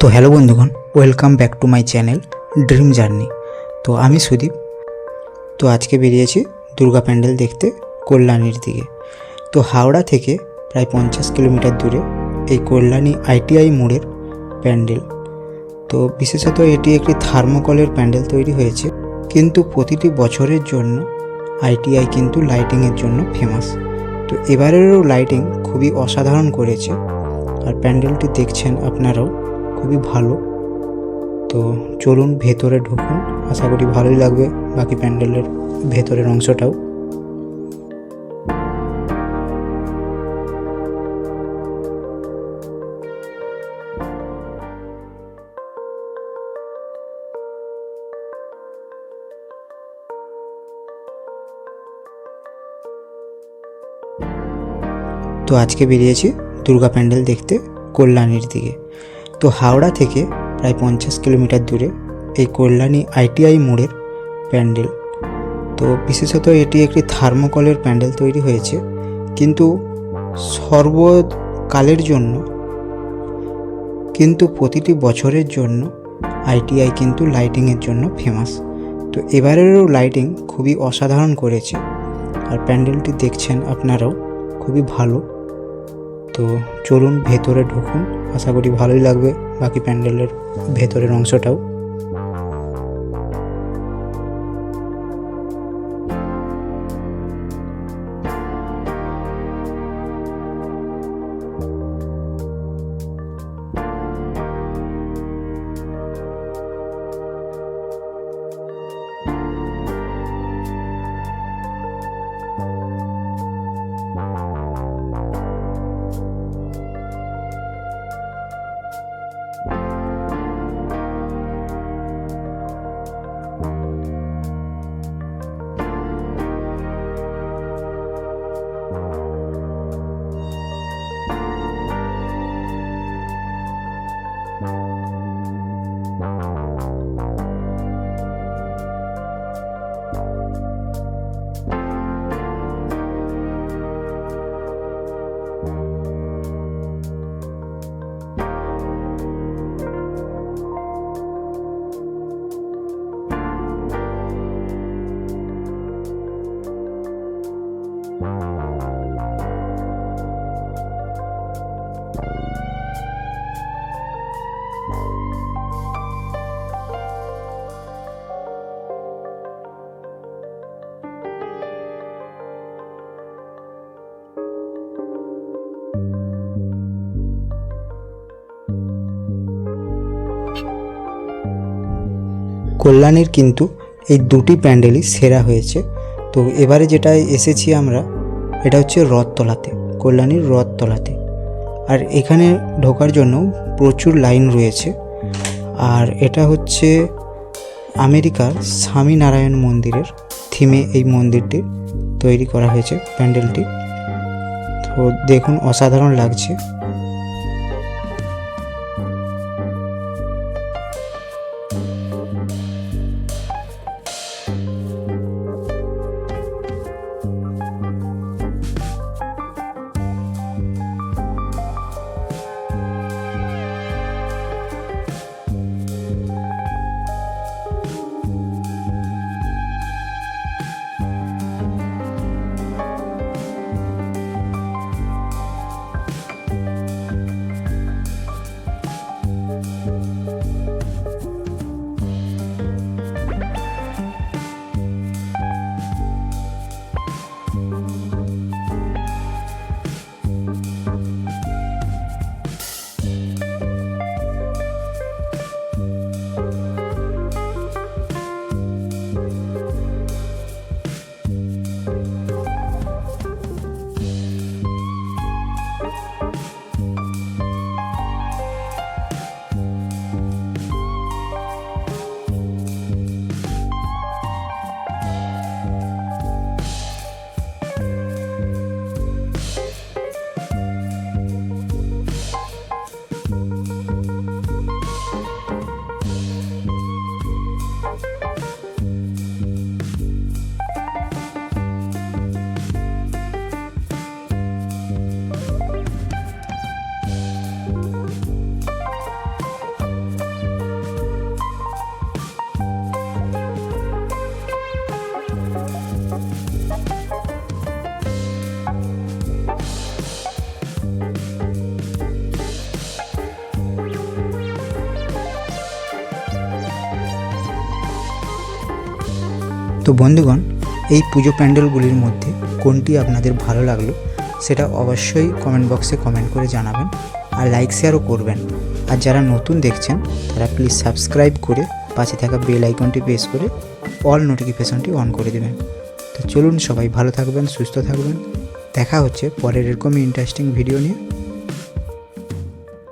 তো হ্যালো বন্ধুগণ welcome back to my channel dream journey তো আমি সুদীপ। তো আজকে বেরিয়েছি দুর্গা প্যান্ডেল দেখতে কল্যাণীর দিকে। তো হাওড়া থেকে প্রায় পঞ্চাশ কিলোমিটার দূরে এই কল্যাণী আইটিআই মোড়ের প্যান্ডেল। তো বিশেষত এটি একটি থার্মোকলের প্যান্ডেল তৈরি হয়েছে। কিন্তু প্রতিটি বছরের জন্য আইটিআই কিন্তু লাইটিংয়ের জন্য ফেমাস তো এবারেরও লাইটিং খুবই অসাধারণ করেছে। আর প্যান্ডেলটি দেখছেন আপনারাও। খুবই ভালো। তো চলুন ভেতরে ঢুকুন। আশা করি ভালোই লাগবে বাকি প্যান্ডেলের ভেতরের অংশটাও। তো আজকে বেরিয়েছি দুর্গা প্যান্ডেল দেখতে কল্যাণীর দিকে। তো হাওড়া থেকে প্রায় পঞ্চাশ কিলোমিটার দূরে এই কল্যাণী আইটিআই মোড়ের প্যান্ডেল। তো বিশেষত এটি একটি থার্মোকলের প্যান্ডেল তৈরি হয়েছে। কিন্তু সর্বকালের জন্য, কিন্তু প্রতিটি বছরের জন্য আইটিআই কিন্তু লাইটিংয়ের জন্য ফেমাস তো এবারেরও লাইটিং খুবই অসাধারণ করেছে। আর প্যান্ডেলটি দেখছেন আপনারাও, খুবই ভালো। তো চলুন ভেতরে ঢুকুন। আশা করি ভালোই লাগবে বাকি প্যান্ডেলের ভেতরের অংশটাও। কল্যাণীর কিন্তু এই দুটি প্যান্ডেলই সেরা হয়েছে। তো এবারে যেটা এসেছি আমরা, এটা হচ্ছে রথতলাতে, কল্যাণীর রথতলাতে। আর এখানে ঢোকার জন্য প্রচুর লাইন রয়েছে। আর এটা হচ্ছে আমেরিকার স্বামীনারায়ণ মন্দিরের থিমে এই মন্দিরটি তৈরি করা হয়েছে প্যান্ডেলটি। তো দেখুন, অসাধারণ লাগছে। তো বন্ধুগণ, এই পুজো প্যান্ডেলগুলির মধ্যে কোনটি আপনাদের ভালো লাগল সেটা অবশ্যই কমেন্ট বক্সে কমেন্ট করে জানাবেন আর লাইক শেয়ারও করবেন। আর যারা নতুন দেখছেন, তারা প্লিজ সাবস্ক্রাইব করে পাশে থাকা বেল আইকনটি প্রেস করে অল নোটিফিকেশনটি অন করে দেবেন। তো চলুন সবাই ভালো থাকবেন, সুস্থ থাকবেন। দেখা হচ্ছে পরের এরকমই ইন্টারেস্টিং ভিডিও নিয়ে।